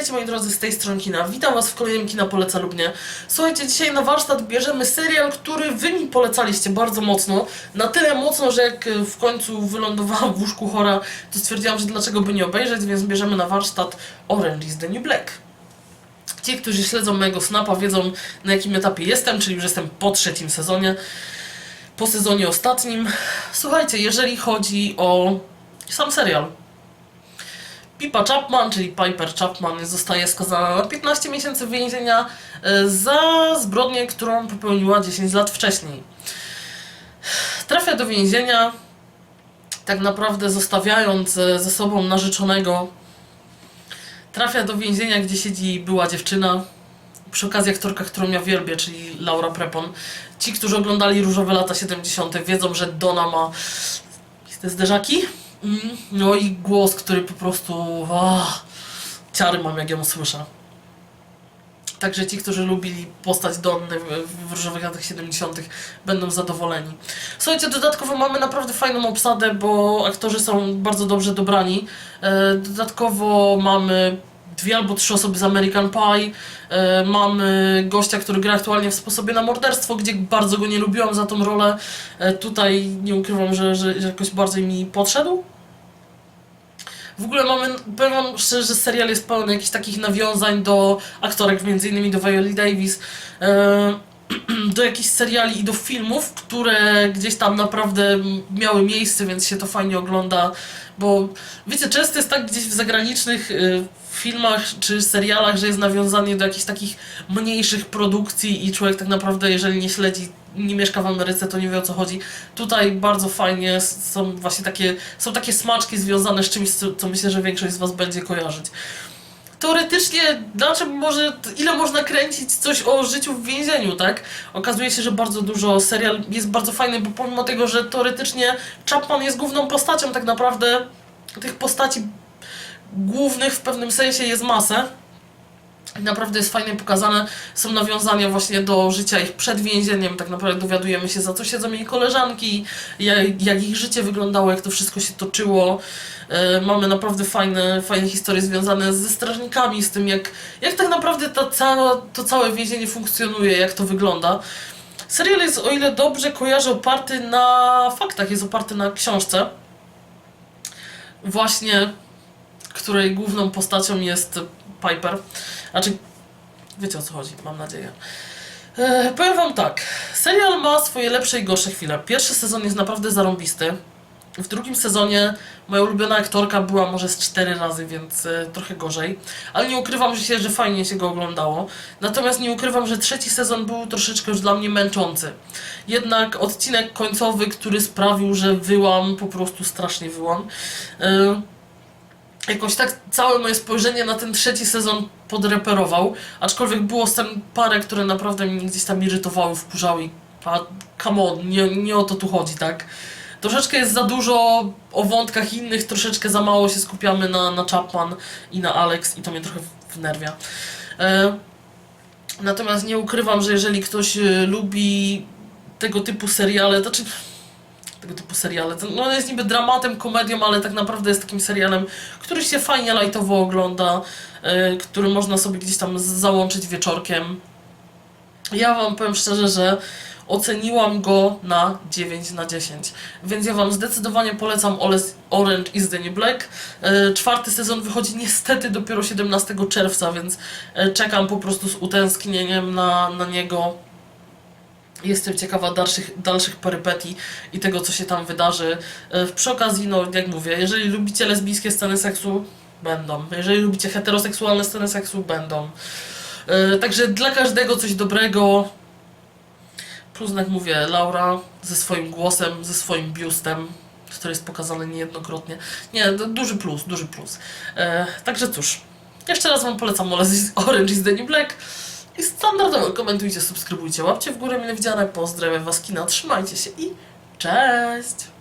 Witajcie moi drodzy z tej strony kina. Witam was w kolejnym Kina Poleca. Słuchajcie, dzisiaj na warsztat bierzemy serial, który wy mi polecaliście bardzo mocno. Na tyle mocno, że jak e, w końcu wylądowałam w łóżku chora, to stwierdziłam, że dlaczego by nie obejrzeć, więc bierzemy na warsztat Orange is the New Black. Ci, którzy śledzą mojego snapa, wiedzą na jakim etapie jestem, czyli już jestem po trzecim sezonie. Po sezonie ostatnim. Słuchajcie, jeżeli chodzi o sam serial, Pipa Chapman, czyli Piper Chapman, zostaje skazana na 15 miesięcy więzienia e, za zbrodnię, którą popełniła 10 lat wcześniej. Trafia do więzienia, tak naprawdę zostawiając e, ze sobą narzeczonego. Trafia do więzienia, gdzie siedzi była dziewczyna. Przy okazji aktorka, którą ja wielbię, czyli Laura Prepon. Ci, którzy oglądali Różowe lata 70., wiedzą, że Donna ma te zderzaki. Mm, No i głos, który po prostu. Ah, ciary mam, jak ją słyszę. Także ci, którzy lubili postać Donny w, w różowych latach 70., będą zadowoleni. Słuchajcie, dodatkowo mamy naprawdę fajną obsadę, bo aktorzy są bardzo dobrze dobrani. E, dodatkowo mamy dwie albo trzy osoby z American Pie. E, mamy gościa, który gra aktualnie w sposobie na morderstwo, gdzie bardzo go nie lubiłam za tą rolę. E, tutaj nie ukrywam, że, że, jakoś bardziej mi podszedł. W ogóle mamy, powiem wam szczerze, że serial jest pełny jakichś takich nawiązań do aktorek, między innymi do Viola Davis, e, do jakichś seriali i do filmów, które gdzieś tam naprawdę miały miejsce, więc się to fajnie ogląda, bo wiecie, często jest tak gdzieś w zagranicznych y, filmach czy serialach, że jest nawiązanie do jakichś takich mniejszych produkcji i człowiek tak naprawdę, jeżeli nie śledzi, nie mieszka w Ameryce, to nie wie o co chodzi. Tutaj bardzo fajnie są właśnie takie, są takie smaczki związane z czymś, co myślę, że większość z Was będzie kojarzyć teoretycznie, dlaczego może, ile można kręcić coś o życiu w więzieniu, tak? Okazuje się, że bardzo dużo serial jest bardzo fajny, bo pomimo tego, że teoretycznie Chapman jest główną postacią, tak naprawdę tych postaci głównych w pewnym sensie jest masę. Naprawdę jest fajnie pokazane, są nawiązania właśnie do życia ich przed więzieniem, tak naprawdę dowiadujemy się za co siedzą jej koleżanki, jak, jak ich życie wyglądało, jak to wszystko się toczyło. E, mamy naprawdę fajne, fajne historie związane ze strażnikami, z tym jak, jak tak naprawdę ta cała, to całe więzienie funkcjonuje, jak to wygląda. Serial jest, o ile dobrze kojarzę, oparty na faktach, jest oparty na książce. Właśnie, której główną postacią jest Piper. Znaczy, wiecie o co chodzi, mam nadzieję. E, powiem wam tak, serial ma swoje lepsze i gorsze chwile. Pierwszy sezon jest naprawdę zarąbisty. W drugim sezonie moja ulubiona aktorka była może z cztery razy, więc e, trochę gorzej. Ale nie ukrywam że się, że fajnie się go oglądało. Natomiast nie ukrywam, że trzeci sezon był troszeczkę już dla mnie męczący. Jednak odcinek końcowy, który sprawił, że wyłam, po prostu strasznie wyłam. E, jakoś tak całe moje spojrzenie na ten trzeci sezon podreperował, aczkolwiek było scen parę, które naprawdę mnie gdzieś tam irytowały, wkurzały i pa, come on, nie, nie o to tu chodzi, tak? Troszeczkę jest za dużo o wątkach innych, troszeczkę za mało się skupiamy na, na Chapman i na Alex i to mnie trochę wnerwia. E, natomiast nie ukrywam, że jeżeli ktoś e, lubi tego typu seriale, to znaczy tego typu seriale. No, jest niby dramatem, komedią, ale tak naprawdę jest takim serialem, który się fajnie lajtowo ogląda, y, który można sobie gdzieś tam załączyć wieczorkiem. Ja wam powiem szczerze, że oceniłam go na 9 na 10. Więc ja wam zdecydowanie polecam Orange is the New Black. Y, czwarty sezon wychodzi niestety dopiero 17 czerwca, więc y, czekam po prostu z utęsknieniem na, na niego. Jestem ciekawa dalszych, dalszych perypetii i tego, co się tam wydarzy. E, Przy okazji, no jak mówię, jeżeli lubicie lesbijskie sceny seksu, będą. Jeżeli lubicie heteroseksualne sceny seksu, będą. E, Także dla każdego coś dobrego. Plus, jak mówię, Laura ze swoim głosem, ze swoim biustem, który jest pokazany niejednokrotnie. Nie, duży plus, duży plus. E, Także cóż, jeszcze raz Wam polecam Orange is the New Black. I standardowo komentujcie, subskrybujcie, łapcie w górę mile widziane. Pozdrawiam Was kina, trzymajcie się i cześć!